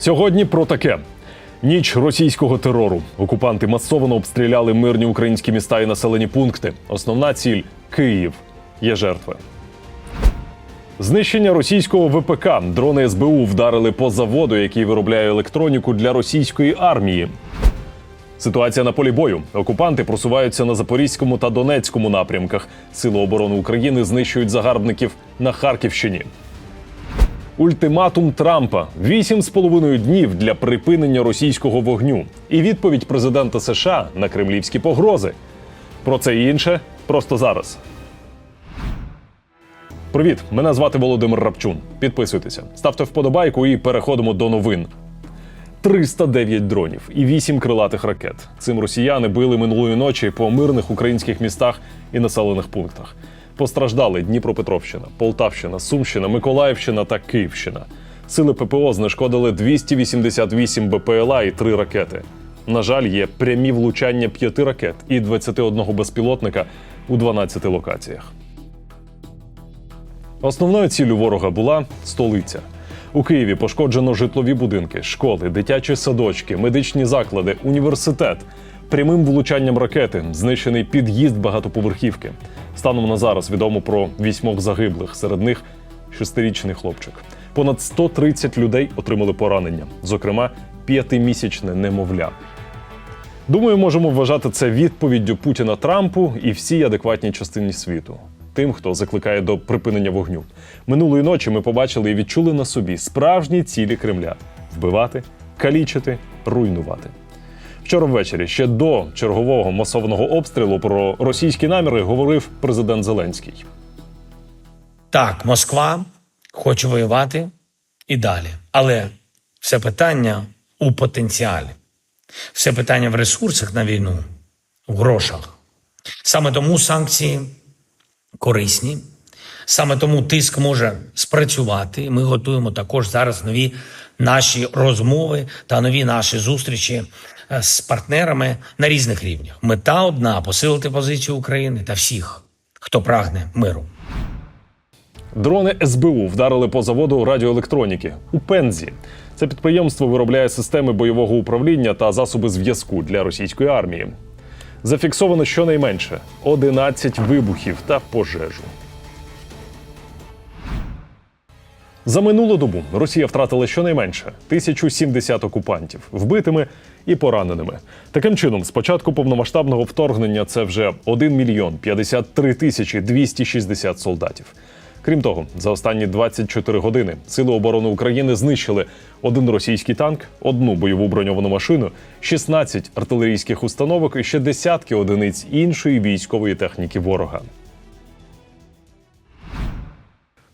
Сьогодні про таке. Ніч російського терору. Окупанти масово обстріляли мирні українські міста і населені пункти. Основна ціль Київ. Є жертви. Знищення російського ВПК. Дрони СБУ вдарили по заводу, який виробляє електроніку для російської армії. Ситуація на полі бою. Окупанти просуваються на Запорізькому та Донецькому напрямках. Сили оборони України знищують загарбників на Харківщині. Ультиматум Трампа вісім з половиною днів для припинення російського вогню і відповідь президента США на кремлівські погрози. Про це і інше просто зараз. Привіт, мене звати Володимир Рапчун. Підписуйтеся, ставте вподобайку і переходимо до новин. 309 дронів і 8 крилатих ракет. Цим росіяни били минулої ночі по мирних українських містах і населених пунктах. Постраждали Дніпропетровщина, Полтавщина, Сумщина, Миколаївщина та Київщина. Сили ППО знешкодили 288 БПЛА і 3 ракети. На жаль, є прямі влучання 5 ракет і 21 безпілотника у 12 локаціях. Основною ціллю ворога була столиця. У Києві пошкоджено житлові будинки, школи, дитячі садочки, медичні заклади, університет. Прямим влучанням ракети знищений під'їзд багатоповерхівки. Станом на зараз відомо про вісьмох загиблих, серед них шестирічний хлопчик. Понад 130 людей отримали поранення, зокрема, п'ятимісячне немовля. Думаю, можемо вважати це відповіддю Путіна Трампу і всій адекватній частині світу. Тим, хто закликає до припинення вогню. Минулої ночі ми побачили і відчули на собі справжні цілі Кремля: вбивати, калічити, руйнувати. Вчора ввечері, ще до чергового масованого обстрілу, про російські наміри говорив президент Зеленський. Так, Москва хоче воювати і далі. Але все питання у потенціалі, все питання в ресурсах на війну, в грошах. Саме тому санкції корисні, саме тому тиск може спрацювати. Ми готуємо також зараз нові наші розмови та нові наші зустрічі з партнерами на різних рівнях. Мета одна посилити позицію України та всіх, хто прагне миру. Дрони СБУ вдарили по заводу радіоелектроніки у Пензі. Це підприємство виробляє системи бойового управління та засоби зв'язку для російської армії. Зафіксовано щонайменше 11 вибухів та пожежу. За минулу добу Росія втратила щонайменше 1070 окупантів вбитими і пораненими. Таким чином, з початку повномасштабного вторгнення це вже 1 мільйон 53 тисячі 260 солдатів. Крім того, за останні 24 години Сили оборони України знищили один російський танк, одну бойову броньовану машину, 16 артилерійських установок і ще десятки одиниць іншої військової техніки ворога.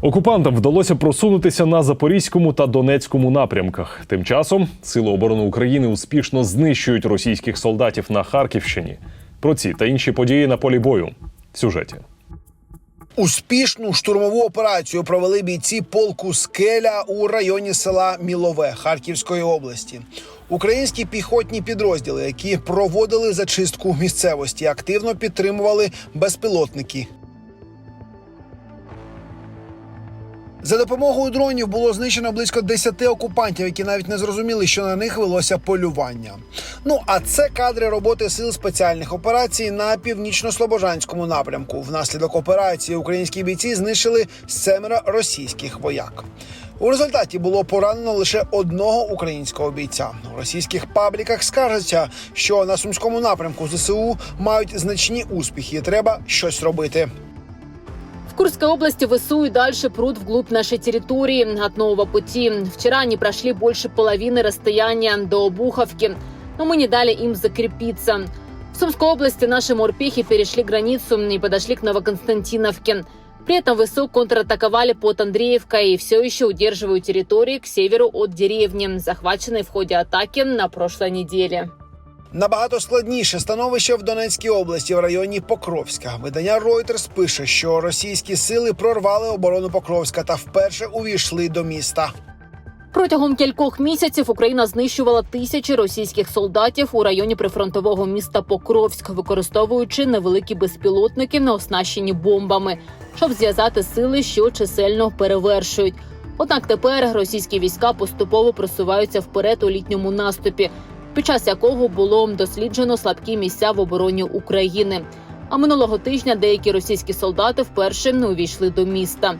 Окупантам вдалося просунутися на Запорізькому та Донецькому напрямках. Тим часом Сили оборони України успішно знищують російських солдатів на Харківщині. Про ці та інші події на полі бою в сюжеті. Успішну штурмову операцію провели бійці полку Скеля у районі села Мілове Харківської області. Українські піхотні підрозділи, які проводили зачистку місцевості, активно підтримували безпілотники. За допомогою дронів було знищено близько 10 окупантів, які навіть не зрозуміли, що на них велося полювання. Ну а це кадри роботи сил спеціальних операцій на північно-слобожанському напрямку. Внаслідок операції українські бійці знищили семеро російських вояк. У результаті було поранено лише одного українського бійця. У російських пабліках скаржаться, що на сумському напрямку ЗСУ мають значні успіхи. і Треба щось робити. Курской области ВСУ и дальше прут вглубь нашей территории от нового пути. Вчера они прошли больше половины расстояния до Обуховки, но мы не дали им закрепиться. В Сумской области наши морпехи перешли границу и подошли к Новоконстантиновке. При этом ВСУ контратаковали под Андреевкой и все еще удерживают территории к северу от деревни, захваченной в ходе атаки на прошлой неделе. Набагато складніше становище в Донецькій області в районі Покровська. Видання Reuters пише, що російські сили прорвали оборону Покровська та вперше увійшли до міста. Протягом кількох місяців Україна знищувала тисячі російських солдатів у районі прифронтового міста Покровськ, використовуючи невеликі безпілотники, не оснащені бомбами, щоб зв'язати сили, що чисельно перевершують. Однак тепер російські війська поступово просуваються вперед у літньому наступі, під час якого було досліджено слабкі місця в обороні України. А минулого тижня деякі російські солдати вперше не увійшли до міста.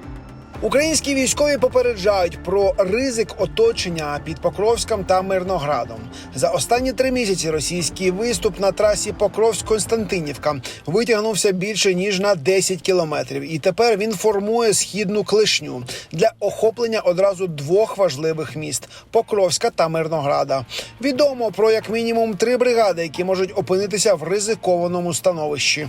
Українські військові попереджають про ризик оточення під Покровськом та Мирноградом. За останні три місяці російський виступ на трасі Покровськ-Константинівка витягнувся більше ніж на 10 кілометрів, і тепер він формує східну клишню для охоплення одразу двох важливих міст Покровська та Мирнограда. Відомо про як мінімум три бригади, які можуть опинитися в ризикованому становищі.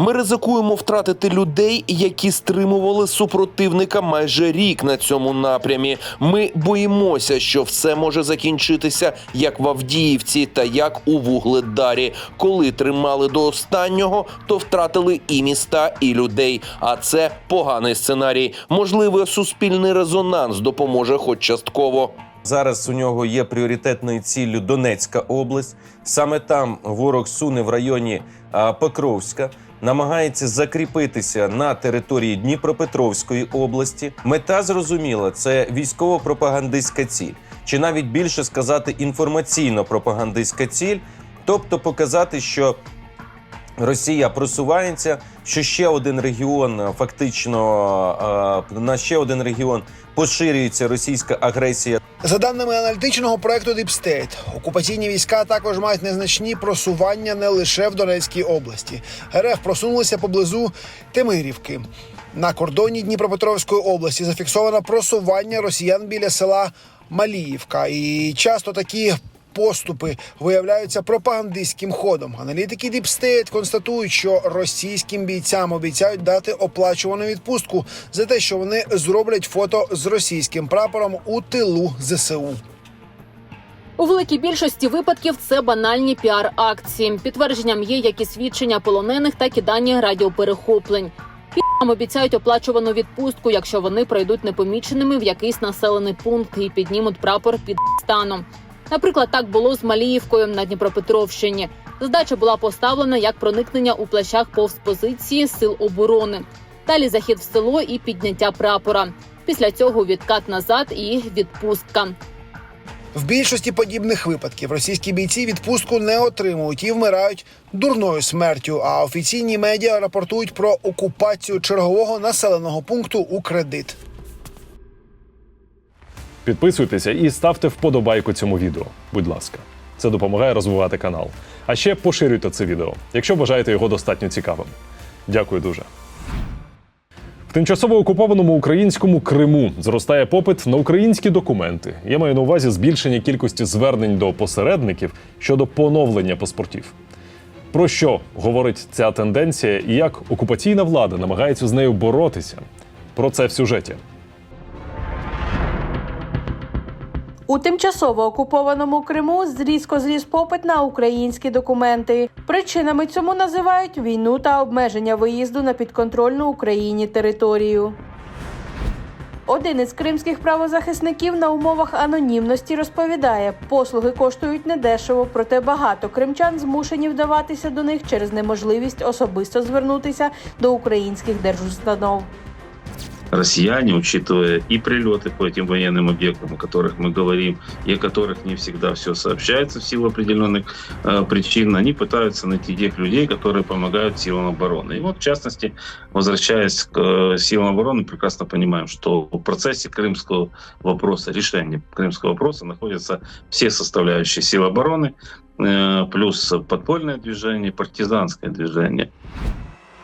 Ми ризикуємо втратити людей, які стримували супротивника майже рік на цьому напрямі. Ми боїмося, що все може закінчитися як в Авдіївці та як у Вугледарі. Коли тримали до останнього, то втратили і міста, і людей. А це поганий сценарій. Можливо, суспільний резонанс допоможе, хоч частково. Зараз у нього є пріоритетною ціллю Донецька область. Саме там ворог суне в районі Покровська, намагається закріпитися на території Дніпропетровської області. Мета зрозуміла це військово-пропагандистська ціль, чи навіть більше сказати інформаційно-пропагандистська ціль, тобто показати, що Росія просувається, що ще один регіон е, фактично е, на ще один регіон поширюється російська агресія За даними аналітичного проекту State, окупаційні війська також мають незначні просування не лише в Донецькій області. РФ просунулися поблизу Тимирівки. На кордоні Дніпропетровської області зафіксовано просування росіян біля села Маліївка. І часто такі поступи виявляються пропагандистським ходом. Аналітики State констатують, що російським бійцям обіцяють дати оплачувану відпустку за те, що вони зроблять фото з російським прапором у тилу ЗСУ. У великій більшості випадків це банальні піар-акції. Підтвердженням є як і свідчення полонених, так і дані радіоперехоплень. Пі***ам обіцяють оплачувану відпустку, якщо вони пройдуть непоміченими в якийсь населений пункт і піднімуть прапор під станом. Наприклад, так було з Маліївкою на Дніпропетровщині. Задача була поставлена як проникнення у плащах повз позиції сил оборони. Далі захід в село і підняття прапора. Після цього відкат назад і відпустка. В більшості подібних випадків російські бійці відпустку не отримують і вмирають дурною смертю. А офіційні медіа рапортують про окупацію чергового населеного пункту у кредит. Підписуйтеся і ставте вподобайку цьому відео. Будь ласка, це допомагає розвивати канал. А ще поширюйте це відео, якщо вважаєте його достатньо цікавим. Дякую дуже. В тимчасово окупованому українському Криму зростає попит на українські документи. Я маю на увазі збільшення кількості звернень до посередників щодо поновлення паспортів. Про що говорить ця тенденція і як окупаційна влада намагається з нею боротися? Про це в сюжеті. У тимчасово окупованому Криму зрізко зріс попит на українські документи. Причинами цьому називають війну та обмеження виїзду на підконтрольну Україні територію. Один із кримських правозахисників на умовах анонімності розповідає, послуги коштують недешево, проте багато кримчан змушені вдаватися до них через неможливість особисто звернутися до українських держустанов. Россияне, учитывая и прилеты по этим военным объектам, о которых мы говорим, и о которых не всегда все сообщается в силу определенных э, причин, они пытаются найти тех людей, которые помогают силам обороны. И вот, в частности, возвращаясь к э, силам обороны, прекрасно понимаем, что в процессе крымского вопроса, решения крымского вопроса находятся все составляющие сил обороны, э, плюс подпольное движение, партизанское движение.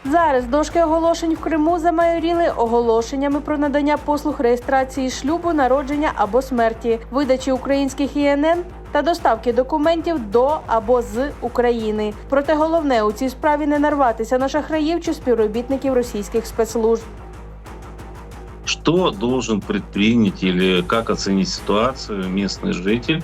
Зараз дошки оголошень в Криму замайоріли оголошеннями про надання послуг реєстрації шлюбу, народження або смерті, видачі українських ІНН та доставки документів до або з України. Проте головне у цій справі не нарватися на шахраїв чи співробітників російських спецслужб. Что должен предпринять или как оценить ситуацию местный житель,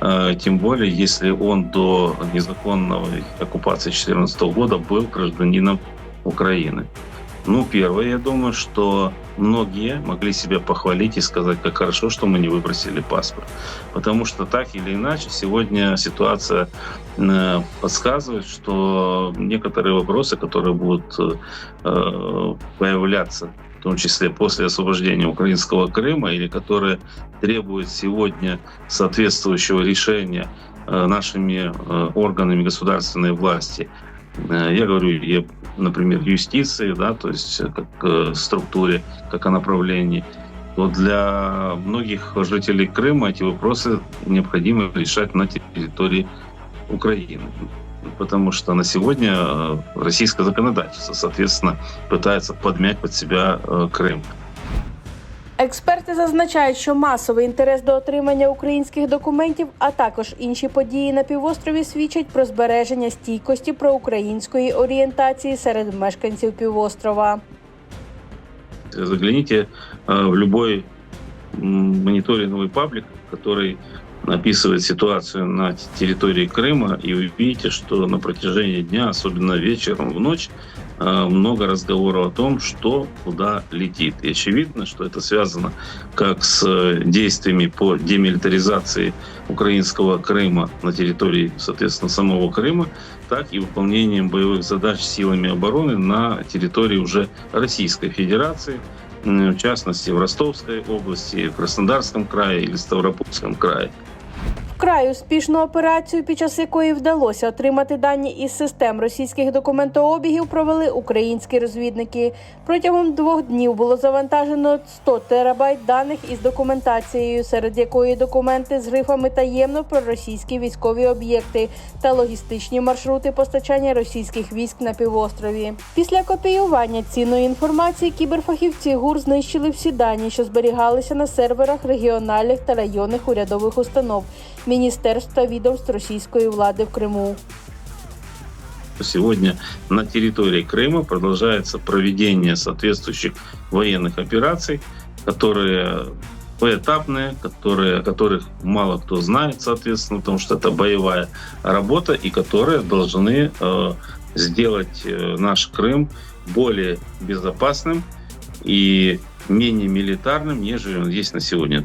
э, тем более если он до незаконной оккупации 2014 года был гражданином Украины? Ну, первое, я думаю, что многие могли себя похвалить и сказать, как хорошо, что мы не выбросили паспорт. Потому что так или иначе сегодня ситуация э, подсказывает, что некоторые вопросы, которые будут э, появляться в том числе после освобождения украинского Крыма, или которые требуют сегодня соответствующего решения э, нашими органами государственной власти. Э, Я говорю, я, например, юстиции, да, то есть э, как э, структуре, как о направлении, то для многих жителей Крыма эти вопросы необходимо решать на территории Украины. Потому что на сегодня российское законодательство, соответственно, пытается подмять под себя Крым. Експерти зазначають, що масовий інтерес до отримання українських документів, а також інші події на півострові свідчать про збереження стійкості проукраїнської орієнтації серед мешканців півострова. Загляните э, в любой м, мониторинговый паблик, который описывает ситуацию на т- территории Крыма, и вы видите, что на протяжении дня, особенно вечером, в ночь, э, много разговоров о том, что куда летит. И очевидно, что это связано как с э, действиями по демилитаризации украинского Крыма на территории, соответственно, самого Крыма, так и выполнением боевых задач силами обороны на территории уже Российской Федерации, в частности, в Ростовской области, в Краснодарском крае или Ставропольском крае. Вкрай успішну операцію, під час якої вдалося отримати дані із систем російських документообігів, провели українські розвідники. Протягом двох днів було завантажено 100 терабайт даних із документацією, серед якої документи з грифами таємно про російські військові об'єкти та логістичні маршрути постачання російських військ на півострові. Після копіювання цінної інформації кіберфахівці ГУР знищили всі дані, що зберігалися на серверах регіональних та районних урядових установ, міністерств та відомств російської влади в Криму. Сегодня на территории Крыма продолжается проведение соответствующих военных операций, которые поэтапные, которые, о которых мало кто знает, соответственно, потому что это боевая работа, и которые должны э, сделать э, наш Крым более безопасным и менее милитарным, нежели он есть на сегодня.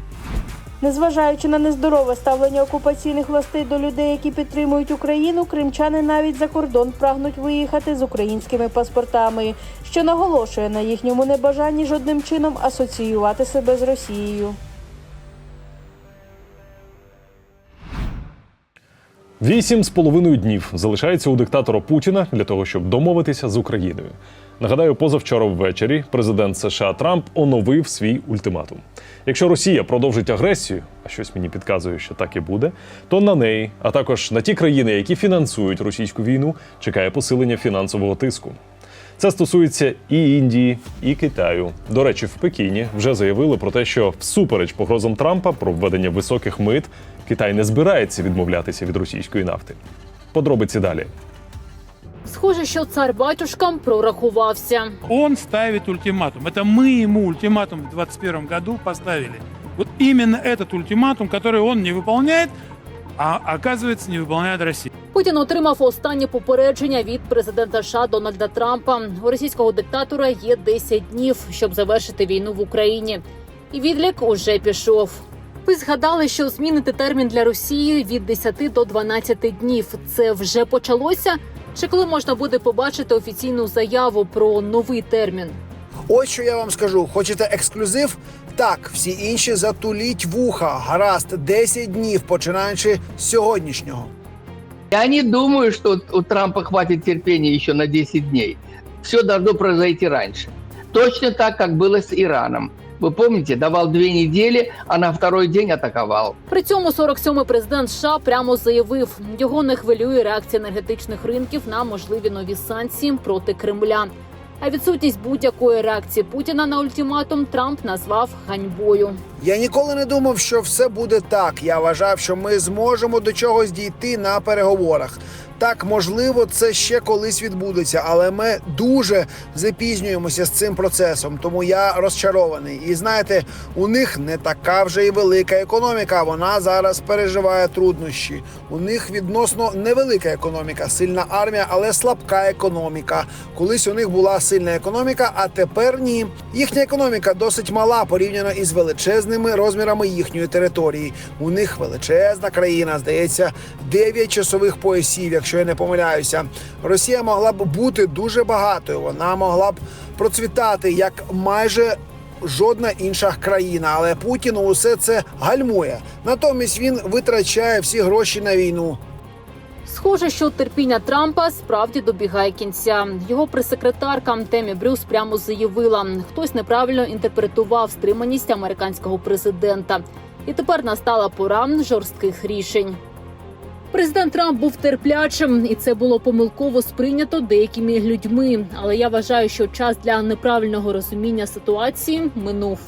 Незважаючи на нездорове ставлення окупаційних властей до людей, які підтримують Україну, кримчани навіть за кордон прагнуть виїхати з українськими паспортами, що наголошує на їхньому небажанні жодним чином асоціювати себе з Росією. Вісім з половиною днів залишається у диктатора Путіна для того, щоб домовитися з Україною. Нагадаю, позавчора ввечері президент США Трамп оновив свій ультиматум. Якщо Росія продовжить агресію, а щось мені підказує, що так і буде, то на неї, а також на ті країни, які фінансують російську війну, чекає посилення фінансового тиску. Це стосується і Індії, і Китаю. До речі, в Пекіні вже заявили про те, що всупереч погрозам Трампа про введення високих мит Китай не збирається відмовлятися від російської нафти. Подробиці далі. Схоже, що цар батюшка прорахувався. Он ставит ультиматум. Это мы ему ультиматум в 2021 году поставили. Вот именно этот ультиматум, который он не выполняет, а оказывается не выполняет Россия. Путін отримав останнє попередження від президента США Дональда Трампа. У російського диктатора є 10 днів, щоб завершити війну в Україні. І відлік уже пішов. Ви згадали, що змінити термін для Росії від 10 до 12 днів. Це вже почалося? Чи коли можна буде побачити офіційну заяву про новий термін? Ось що я вам скажу: хочете ексклюзив? Так, всі інші затуліть вуха. Гаразд, 10 днів, починаючи з сьогоднішнього. Я не думаю, что у Трампа хватит терпения еще на 10 дней. Все должно произойти раньше. Точно так, как было с Ираном. Вы помните, давал дві неділі, а на второй день атакував. При цьому 47-й президент США прямо заявив, його не хвилює реакція енергетичних ринків на можливі нові санкції проти Кремля. А відсутність будь-якої реакції Путіна на ультиматум Трамп назвав ганьбою. Я ніколи не думав, що все буде так. Я вважав, що ми зможемо до чогось дійти на переговорах. Так, можливо, це ще колись відбудеться, але ми дуже запізнюємося з цим процесом. Тому я розчарований. І знаєте, у них не така вже і велика економіка. Вона зараз переживає труднощі. У них відносно невелика економіка, сильна армія, але слабка економіка. Колись у них була сильна економіка, а тепер ні. Їхня економіка досить мала порівняно із величезними розмірами їхньої території. У них величезна країна, здається, 9 часових поясів, якщо я не помиляюся. Росія могла б бути дуже багатою. Вона могла б процвітати як майже жодна інша країна. Але Путін усе це гальмує. Натомість він витрачає всі гроші на війну. Схоже, що терпіння Трампа справді добігає кінця. Його прес-секретарка Темі Брюс прямо заявила, хтось неправильно інтерпретував стриманість американського президента, і тепер настала пора жорстких рішень. Президент Трамп був терплячим, і це було помилково сприйнято деякими людьми. Але я вважаю, що час для неправильного розуміння ситуації минув.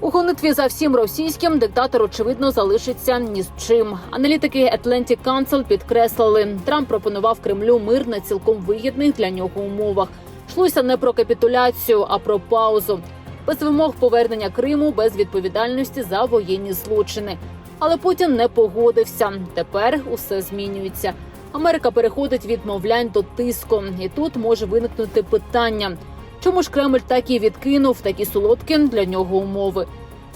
У гонитві за всім російським диктатор очевидно залишиться ні з чим. Аналітики Atlantic Council підкреслили, Трамп пропонував Кремлю мир на цілком вигідних для нього умовах. Йшлося не про капітуляцію, а про паузу. Без вимог повернення Криму, без відповідальності за воєнні злочини. Але Путін не погодився. Тепер усе змінюється. Америка переходить від мовлянь до тиску, і тут може виникнути питання. Чому ж Кремль так і відкинув такі солодкі для нього умови?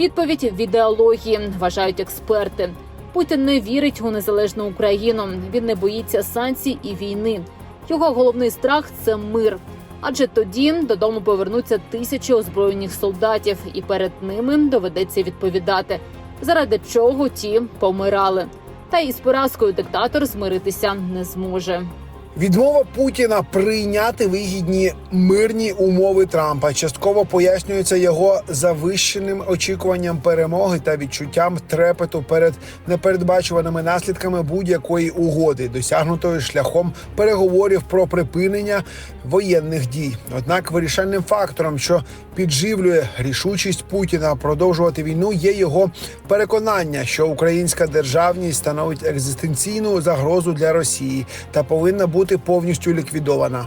Відповідь в ідеології вважають експерти. Путін не вірить у незалежну Україну. Він не боїться санкцій і війни. Його головний страх це мир. Адже тоді додому повернуться тисячі озброєних солдатів, і перед ними доведеться відповідати, заради чого ті помирали. Та із поразкою диктатор змиритися не зможе. Відмова Путіна прийняти вигідні мирні умови Трампа частково пояснюється його завищеним очікуванням перемоги та відчуттям трепету перед непередбачуваними наслідками будь-якої угоди, досягнутої шляхом переговорів про припинення воєнних дій. Однак вирішальним фактором, що підживлює рішучість Путіна продовжувати війну, є його переконання, що українська державність становить екзистенційну загрозу для Росії та повинна бути повністю ліквідована.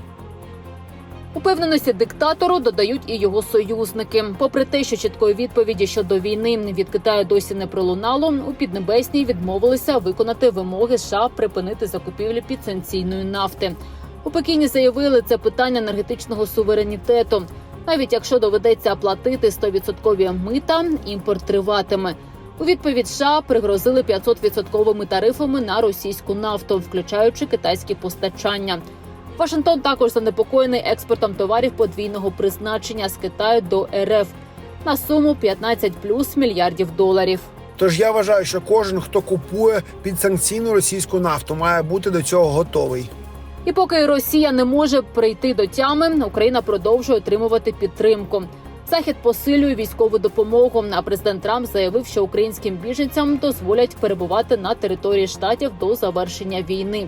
Упевненості диктатору додають і його союзники. Попри те, що чіткої відповіді щодо війни від Китаю досі не пролунало, у Піднебесній відмовилися виконати вимоги США припинити закупівлі підсанкційної нафти. У Пекіні заявили це питання енергетичного суверенітету. Навіть якщо доведеться платити 100% мита, імпорт триватиме. У відповідь США пригрозили 500% тарифами на російську нафту, включаючи китайські постачання. Вашингтон також занепокоєний експортом товарів подвійного призначення з Китаю до РФ на суму 15 плюс мільярдів доларів. Тож я вважаю, що кожен, хто купує підсанкційну російську нафту, має бути до цього готовий. І поки Росія не може прийти до тями, Україна продовжує отримувати підтримку. Захід посилює військову допомогу. А президент Трамп заявив, що українським біженцям дозволять перебувати на території штатів до завершення війни.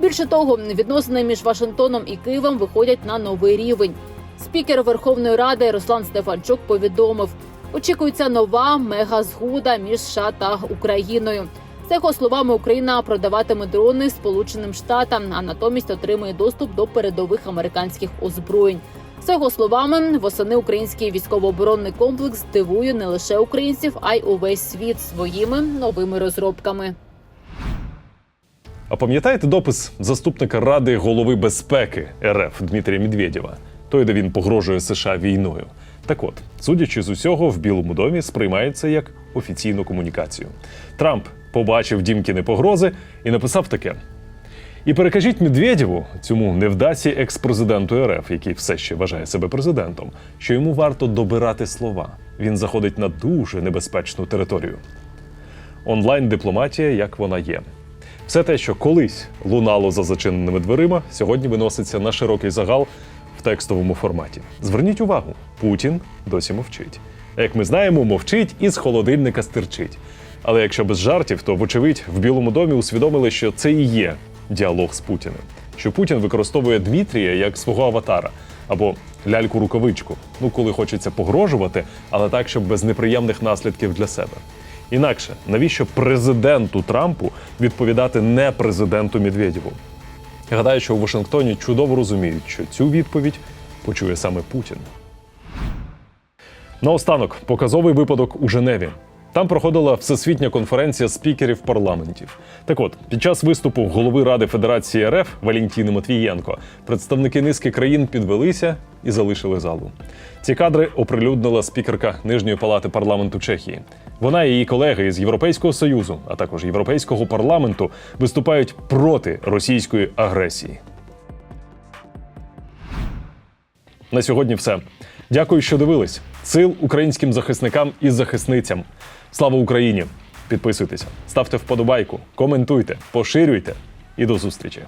Більше того, відносини між Вашингтоном і Києвом виходять на новий рівень. Спікер Верховної Ради Руслан Стефанчук повідомив, очікується нова мегазгода між США та Україною. За його словами, Україна продаватиме дрони Сполученим Штатам, а натомість отримує доступ до передових американських озброєнь. За його словами, восени український військово-оборонний комплекс дивує не лише українців, а й увесь світ своїми новими розробками. А пам'ятаєте допис заступника Ради голови безпеки РФ Дмитрія Медведєва? Той, де він погрожує США війною. Так от, судячи з усього, в Білому домі сприймається як офіційну комунікацію. Трамп побачив дімкіни погрози і написав таке: І перекажіть Медведєву, цьому невдасі екс-президенту РФ, який все ще вважає себе президентом, що йому варто добирати слова. Він заходить на дуже небезпечну територію. Онлайн-дипломатія, як вона є. Все те, що колись лунало за зачиненими дверима, сьогодні виноситься на широкий загал в текстовому форматі. Зверніть увагу, Путін досі мовчить. А як ми знаємо, мовчить і з холодильника стирчить. Але якщо без жартів, то вочевидь в Білому домі усвідомили, що це і є діалог з Путіним. Що Путін використовує Дмитрія як свого аватара або ляльку-рукавичку. Ну, коли хочеться погрожувати, але так, щоб без неприємних наслідків для себе. Інакше, навіщо президенту Трампу відповідати не президенту Медведєву? Гадаю, що у Вашингтоні чудово розуміють, що цю відповідь почує саме Путін. Наостанок показовий випадок у Женеві. Там проходила всесвітня конференція спікерів парламентів. Так от, під час виступу голови Ради Федерації РФ Валентіни Матвієнко представники низки країн підвелися і залишили залу. Ці кадри оприлюднила спікерка Нижньої палати парламенту Чехії. Вона і її колеги з Європейського союзу, а також Європейського парламенту, виступають проти російської агресії. На сьогодні все. Дякую, що дивились. Сил українським захисникам і захисницям. Слава Україні! Підписуйтеся, ставте вподобайку, коментуйте, поширюйте і до зустрічі.